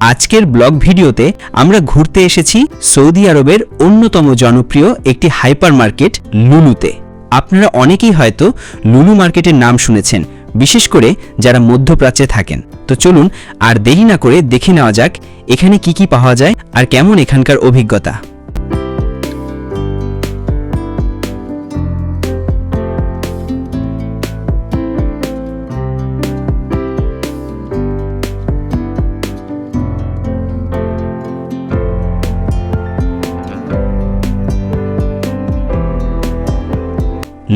আজকের ব্লগ ভিডিওতে আমরা ঘুরতে এসেছি সৌদি আরবের অন্যতম জনপ্রিয় একটি হাইপার মার্কেট লুলুতে। আপনারা অনেকেই হয়তো লুলু মার্কেটের নাম শুনেছেন, বিশেষ করে যারা মধ্যপ্রাচ্যে থাকেন। তো চলুন আর দেরি না করে দেখে নেওয়া যাক এখানে কি কি পাওয়া যায় আর কেমন এখানকার অভিজ্ঞতা।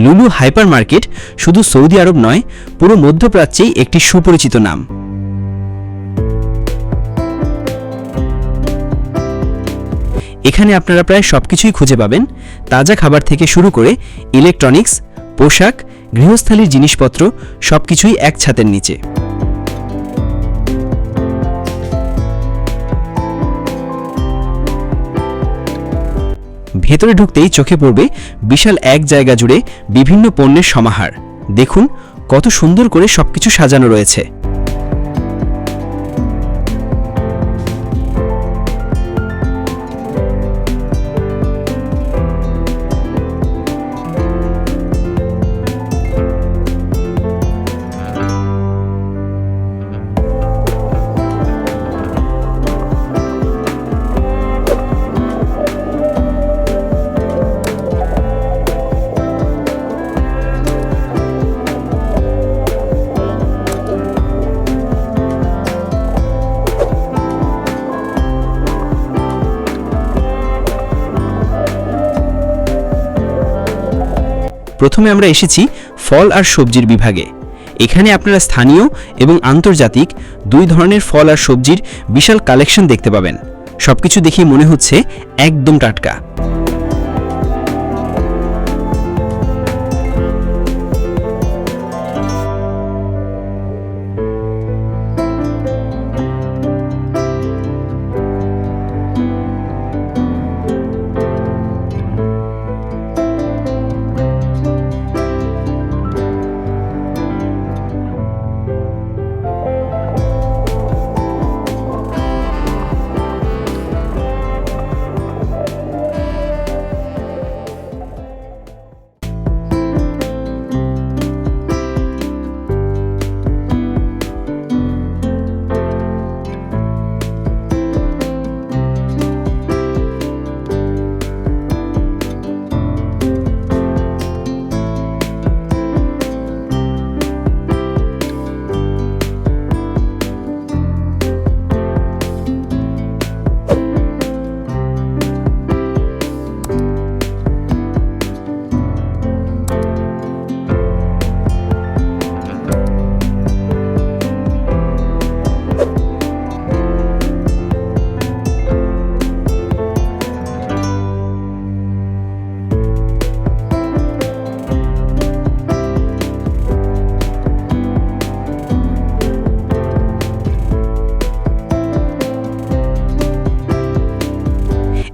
লুলু হাইপার মার্কেট শুধু সৌদি আরব নয়, পুরো মধ্যপ্রাচ্যেই একটি সুপরিচিত নাম। এখানে আপনারা প্রায় সব কিছুই খুঁজে পাবেন। তাজা খাবার থেকে শুরু করে ইলেকট্রনিক্স পোশাক, গৃহস্থালির জিনিসপত্র সব কিছুই এক ছাতের নিচে। ভেতরে ঢুকতেই চোখে পড়বে বিশাল এক জায়গা জুড়ে বিভিন্ন পণ্যের সমাহার। দেখুন, কত সুন্দর করে সবকিছু সাজানো রয়েছে। প্রথমে আমরা এসেছি ফল আর সবজির বিভাগে। এখানে আপনারা স্থানীয় এবং আন্তর্জাতিক দুই ধরনের ফল আর সবজির বিশাল কালেকশন দেখতে পাবেন। সবকিছু দেখেই মনে হচ্ছে একদম টাটকা।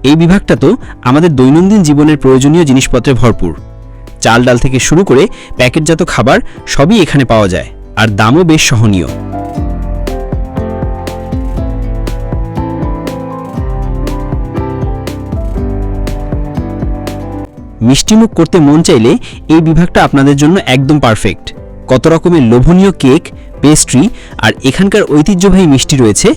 এই বিভাগটা তো আমাদের দৈনন্দিন জীবনের প্রয়োজনীয় জিনিসপত্রে ভরপুর। চাল ডাল থেকে শুরু করে প্যাকেটজাত খাবার সবই এখানে পাওয়া যায়, আর দামও বেশ সহনীয়। মিষ্টিমুখ করতে মন চাইলে এই বিভাগটা আপনাদের জন্য একদম পারফেক্ট। কত রকমের লোভনীয় কেক, পেস্ট্রি আর এখানকার ঐতিহ্যবাহী মিষ্টি রয়েছে।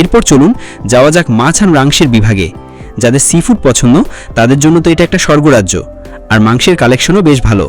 এরপর চলুন যাওয়া যাক মাছ আর মাংসের বিভাগে। যাদের সি ফুড পছন্দ, তাদের জন্য তো এটা একটা স্বর্গরাজ্য। আর মাংসের কালেকশনও বেশ ভালো।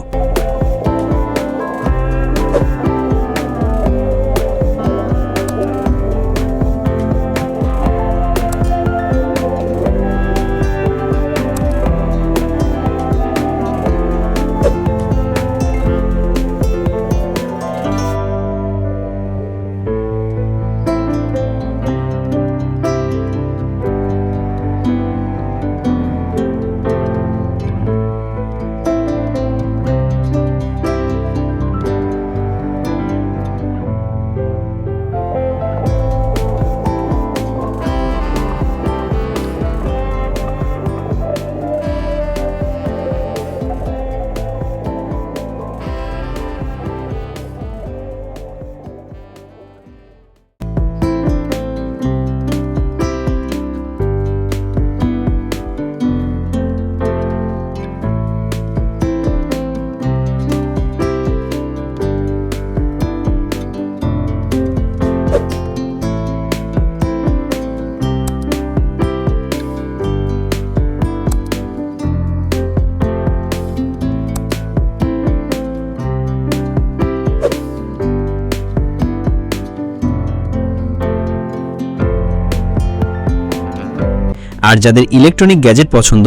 আর যাদের ইলেকট্রনিক গ্যাজেট পছন্দ,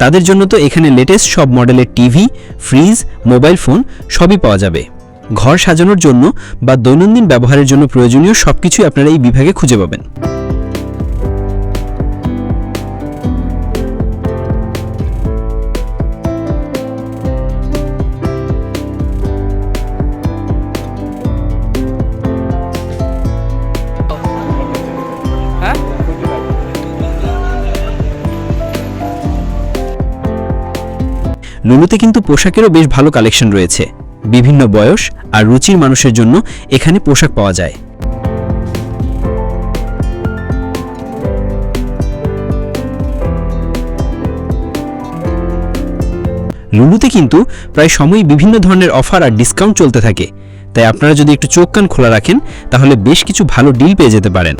তাদের জন্য তো এখানে লেটেস্ট সব মডেলের টিভি ফ্রিজ মোবাইল ফোন সবই পাওয়া যাবে। ঘর সাজানোর জন্য বা দৈনন্দিন ব্যবহারের জন্য প্রয়োজনীয় সবকিছুই আপনারা এই বিভাগে খুঁজে পাবেন। লুলুতে কিন্তু পোশাকেরও বেশ ভালো কালেকশন রয়েছে। বিভিন্ন বয়স আর রুচির মানুষের জন্য এখানে পোশাক পাওয়া যায়। লুলুতে কিন্তু প্রায় সময়ই বিভিন্ন ধরনের অফার আর ডিসকাউন্ট চলতে থাকে। তাই আপনারা যদি একটু চোখ কান খোলা রাখেন, তাহলে বেশ কিছু ভালো ডিল পেয়ে যেতে পারেন।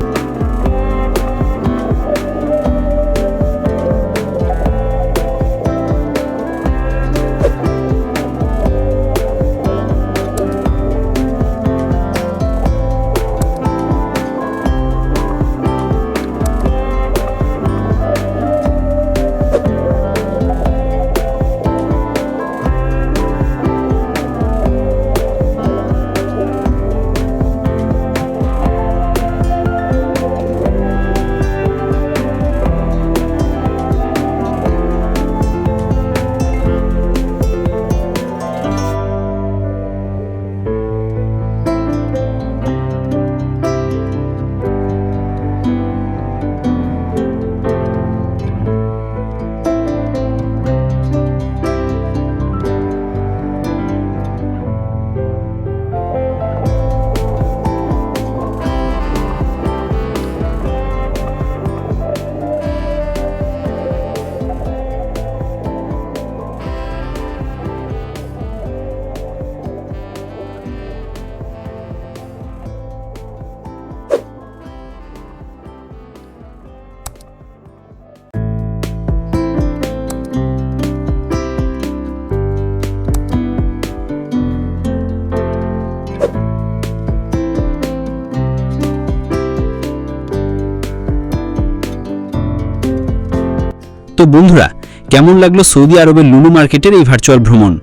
তো বন্ধুরা, কেমন লাগল সৌদি আরবের লুলু মার্কেটের এই ভার্চুয়াল ভ্রমণ?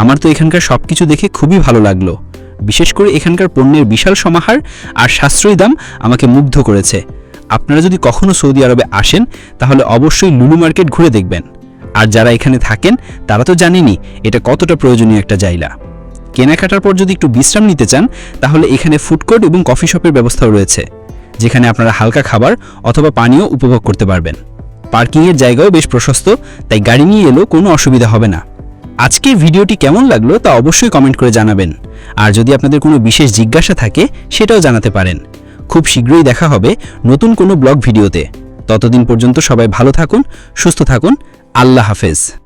আমার তো এখানকার সব কিছু দেখে খুবই ভালো লাগল। বিশেষ করে এখানকার পণ্যের বিশাল সমাহার আর সাশ্রয়ী দাম আমাকে মুগ্ধ করেছে। আপনারা যদি কখনো সৌদি আরবে আসেন, তাহলে অবশ্যই লুলু মার্কেট ঘুরে দেখবেন। আর যারা এখানে থাকেন, তারা তো জানেনই এটা কতটা প্রয়োজনীয় একটা জায়গা। কেনাকাটার পর যদি একটু বিশ্রাম নিতে চান, তাহলে এখানে ফুড কোর্ট এবং কফি শপের ব্যবস্থাও রয়েছে, যেখানে আপনারা হালকা খাবার অথবা পানীয় উপভোগ করতে পারবেন। পার্কিংয়ের জায়গাও বেশ প্রশস্ত, তাই গাড়ি নিয়ে এলেও কোনো অসুবিধা হবে না। আজকের ভিডিওটি কেমন লাগল তা অবশ্যই কমেন্ট করে জানাবেন। আর যদি আপনাদের কোনো বিশেষ জিজ্ঞাসা থাকে, সেটাও জানাতে পারেন। খুব শীঘ্রই দেখা হবে নতুন কোনো ব্লগ ভিডিওতে। ততদিন পর্যন্ত সবাই ভালো থাকুন, সুস্থ থাকুন। আল্লাহ হাফেজ।